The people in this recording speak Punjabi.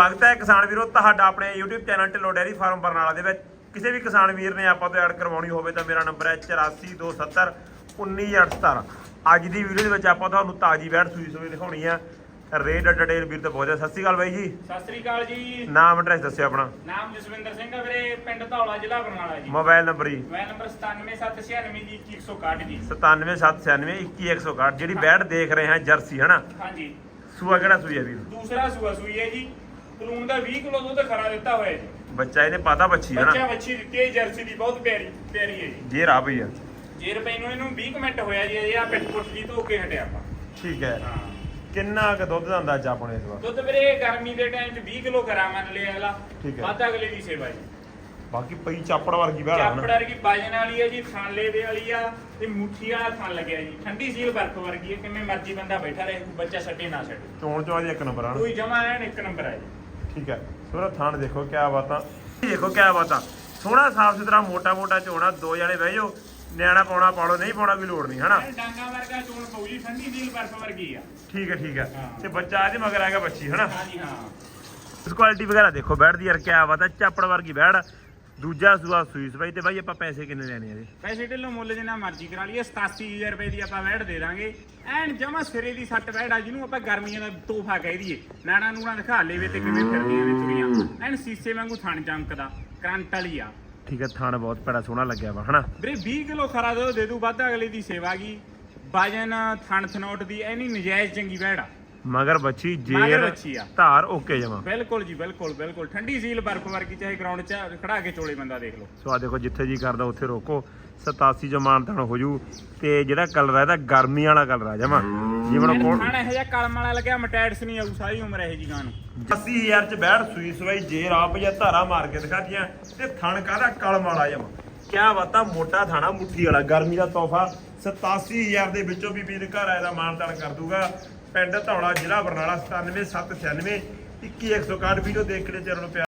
ਸਵਾਗਤ ਹੈ ਕਿਸਾਨ ਵੀਰੋ ਤੁਹਾਡਾ ਆਪਣੇ YouTube channel Dhillon dairy farm Barnala ਦੇ ਵਿੱਚ। ਕਿਸੇ ਵੀ ਕਿਸਾਨ ਵੀਰ ਨੇ ਆਪਾਂ ਤੋਂ ਐਡ ਕਰਵਾਉਣੀ ਹੋਵੇ ਤਾਂ ਮੇਰਾ ਨੰਬਰ ਹੈ 8427 19817 ਅੱਜ ਦੀ ਵੀਡੀਓ ਦੇ ਵਿੱਚ ਆਪਾਂ ਤੁਹਾਨੂੰ ਤਾਜੀ ਵੈਟ ਸੂਈ ਸੂਈ ਦਿਖਾਉਣੀ ਆ। ਰੇਟ ਡਿਟੇਲ ਵੀਰ ਤੋਂ ਬਹੁਤ ਸਤਿ ਸ਼੍ਰੀ ਅਕਾਲ ਬਾਈ ਜੀ। ਸਤਿ ਸ੍ਰੀ ਅਕਾਲ ਜੀ। ਨਾਮ ਐਡਰੈਸ ਦੱਸਿਓ ਆਪਣਾ। ਨਾਮ ਜਸਵਿੰਦਰ ਸਿੰਘ ਆ ਵੀਰੇ ਪਿੰਡ ਧੌਲਾ ਜ਼ਿਲ੍ਹਾ Barnala ji. Mobile number ji. Mobile number 97796 ਜੀ। 2161 ਜੀ 9779 ਜਿਹੜੀ ਵੈਟ ਦੇਖ ਰਹੇ ਹਾਂ ਜਰਸੀ ਹਨਾ? ਹਾਂਜੀ। ਸੂਆ ਕਿਹੜਾ ਸੂਈ ਹੈ ਵੀਰ? ਦੂਸਰਾ ਸੂਆ ਸੂਈ ਹੈ ਜੀ। ਪਲੂਨ ਦਾ 20 ਕਿਲੋ ਦੁੱਧ ਖਰਾ ਦਿੱਤਾ ਹੋਇਆ ਜੀ। ਬੱਚਾ ਇਹਨੇ ਪਾਤਾ ਬੱਚੀ ਬੱਚਾ ਹਨਾ ਵੱਛੀ ਦਿੱਤੀ ਹੈ ਜਰਸੀ ਦੀ ਬਹੁਤ ਪਿਆਰੀ ਪਿਆਰੀ ਹੈ ਜੀ। ਜੇ ਰਾ ਆ। ਜੇ ਰੁਪਏ ਨੂੰ ਇਹਨੂੰ 20 ਕੁ ਮਿੰਟ ਹੋਇਆ ਜੀ ਇਹ ਆ ਪਿੱਠ ਪੁੱਠ ਜੀ ਧੋ ਕੇ ਹਟਿਆ ਆਪਾਂ। ਠੀਕ ਹੈ। ਹਾਂ। ਕਿੰਨਾ ਕੁ ਦੁੱਧ ਦਾ ਅੰਦਾਜ਼ਾ ਆਪਣੇ ਇਸ ਵਾਰ ਦੁੱਧ ਵੀਰੇ ਗਰਮੀ ਦੇ ਟਾਈਮ 'ਚ 20 ਕਿਲੋ ਖਰਾ ਮੰਨ ਲਿਆ ਅਗਲਾ। ਠੀਕ ਹੈ। ਵੱਧ ਅਗਲੇ ਦੀ ਸੇਵਾ ਜੀ। ਬਾਕੀ ਪਈ ਚਾਪੜ ਵਰਗੀ ਵੈੜ ਆ ਹਨਾ ਚਾਪੜਰ ਕੀ ਬਾਜਣ ਵਾਲੀ ਹੈ ਜੀ ਥਣ ਲੇਵੇ ਵਾਲੀ ਆ ਤੇ ਮੁੱਠੀ ਵਾਲਾ ਥਣ ਲੱਗਿਆ ਜੀ। ਠੰਡੀ ਸੀਲ ਬਰਫ ਵਰਗੀ ਹੈ ਕਿਵੇਂ ਮਰਜ਼ੀ ਬੰਦਾ ਬੈਠਾ ਰਹੇ ਬੱਚਾ ਛੱਡੇ ਨਾ ਛੱਡੇ। ਚੋਣ ਚੋਂ ਇੱਕ ਨੰਬਰ ਆ ਨਾ। ਕੋਈ ਜਮਾ ਐਨ ਇੱਕ ਨੰਬਰ ਹੈ ਜੀ। ਠੀਕ ਹੈ। ਸੋਰਾ ਥਾਣ ਦੇਖੋ ਕਿਆ ਬਾਤਾਂ। ਦੇਖੋ ਕਿਆ ਬਾਤਾਂ। ਸੋਹਣਾ ਸਾਫ਼ ਸੁਥਰਾ ਮੋਟਾ ਮੋਟਾ ਝੋਣਾ ਦੋ ਜਣੇ ਬਹਿ ਜਾਓ। ਨਿਆਣਾ ਪਾਉਣਾ ਪਾਲੋ ਨਹੀਂ ਪਾਉਣਾ ਕੋਈ ਲੋੜ ਨਹੀਂ ਹਨਾ? ਡਾਂਗਾ ਵਰਗਾ ਚੋਣ ਪਊ ਜੀ ਠੰਡੀ ਸੀਲ ਬਰਫ ਵਰਗੀ ਆ। ਠੀਕ ਹੈ ਠੀਕ ਹੈ। ਤੇ ਬੱਚਾ ਇਹਦੇ ਮਗਰ ਆਏਗਾ ਬੱਚੀ ਹਨਾ? ਹਾਂਜੀ ਹਾਂ। ਇਸ ਕੁਆਲਿਟੀ ਵਗੈਰਾ ਦੇਖੋ ਬੈੜ ਦੀ ਯਾਰ ਕਿਆ ਬਾਤ ਹੈ ਚਾਪੜ ਵਰਗੀ ਬੈੜ ਦੂਜਾ ਸੂਆ ਸੂਈ ਸਬਾਈ ਤੇ ਬਾਈ ਆਪਾਂ ਪੈਸੇ ਕਿੰਨੇ ਲੈਣੇ ਆ ਪੈਸੇ ਢਿੱਲੋਂ ਮੁੱਲ ਜਿੰਨਾ ਮਰਜ਼ੀ ਕਰਾ ਲਈਏ 87000 ਰੁਪਏ ਦੀ ਆਪਾਂ ਵੈੜ ਦੇ ਦਾਂਗੇ। ਐਨ ਜਮਾ ਸਿਰੇ ਦੀ ਸੱਟ ਵੈੜ ਆ ਜਿਹਨੂੰ ਆਪਾਂ ਗਰਮੀਆਂ ਦਾ ਤੋਹਫਾ ਕਹਿ ਦਈਏ। ਨਾਣਾ ਨੂਣਾ ਦਿਖਾ ਲੇਵੇ ਤੇ ਕਿਵੇਂ ਫਿਰਦੀਆਂ ਨੇ ਤੁਰੀਆਂ। ਐਨ ਸੀਸੇ ਵਾਂਗੂ ਥਣ ਚਮਕਦਾ ਕਰੰਟ ਵਾਲੀ ਆ। ਠੀਕ ਹੈ ਥਾਣ ਬਹੁਤ ਬੜਾ ਸੋਹਣਾ ਲੱਗਿਆ ਵਾ ਹਨਾ? ਵੀਰੇ 20 ਕਿਲੋ ਖਰਾ ਦੇ ਦੂ ਵੱਧ ਅਗਲੇ ਦੀ ਸੇਵਾ ਗੀ ਵਜਨ ਥਣ ਥਨੋਟ ਦੀ ਐਨੀ ਨਜਾਇਜ਼ ਚੰਗੀ ਵੈੜ ਆ। ਮਗਰ ਬੱਚੀ ਮਗਰ ਜੇਰ ਬੱਚੀ ਆ। ਧਾਰ ਓਕੇ ਜਮਾ। ਬਿਲਕੁਲ ਜੀ ਬਿਲਕੁਲ ਬਿਲਕੁਲ। ਠੰਡੀ ਸੀਲ ਬਰਫ ਵਰਗੀ ਚਾਹੇ ਗਰਾਊਂਡ 'ਚ ਖੜਾ ਕੇ ਚੋਲੇ ਬੰਦਾ ਦੇਖ ਲਓ। ਸੋ ਆ ਦੇਖੋ ਜਿੱਥੇ ਜੀ ਕਰਦਾ ਉੱਥੇ ਰੋਕੋ। 87 ਜੋ ਮਾਨਤਾਨ ਹੋ ਜੂ ਤੇ ਜਿਹੜਾ ਕਲਰ ਆ ਇਹਦਾ ਗਰਮੀ ਵਾਲਾ ਕਲਰ ਆ ਜਮਾ। ਜਿਵੇਂ ਇਹਨੂੰ ਕੋਲ ਖਾਣਾ ਇਹੋ ਜਿਹਾ ਕਲਮ ਵਾਲਾ ਲੱਗਿਆ ਮਟੈਟਸ ਨਹੀਂ ਆਊ ਸਾਰੀ ਉਮਰ ਇਹ ਜੀ ਗਾਂ ਨੂੰ। 80000 ਚ ਬੈੜ ਸੂਈ ਸਵਾਈ ਜੇਰ ਆਪ ਜਾਂ ਧਾਰਾ ਮਾਰ ਕੇ ਦਿਖਾਤੀਆਂ ਤੇ ਥਣ ਕਾਹਦਾ ਕਲਮ ਵਾਲਾ ਜਮਾ। ਕਿਆ ਬਾਤਾਂ ਮੋਟਾ ਥਾਣਾ ਮੁੱਠੀ ਵਾਲਾ ਗਰਮੀ ਦਾ ਤੋਹਫਾ। 87000 ਦੇ ਵਿੱਚੋਂ ਵੀ ਵੀਰ ਘਰ ਆਇਆ ਦਾ ਮਾਨਤਾਨ ਕਰ ਦੂਗਾ ਪਿੰਡ ਧੌਲਾ ਜ਼ਿਲ੍ਹਾ ਬਰਨਾਲਾ 97796 21161 ਵੀਡੀਓ ਦੇਖ ਕੇ ਚੈਨਲ ਨੂੰ ਪਿਆਰ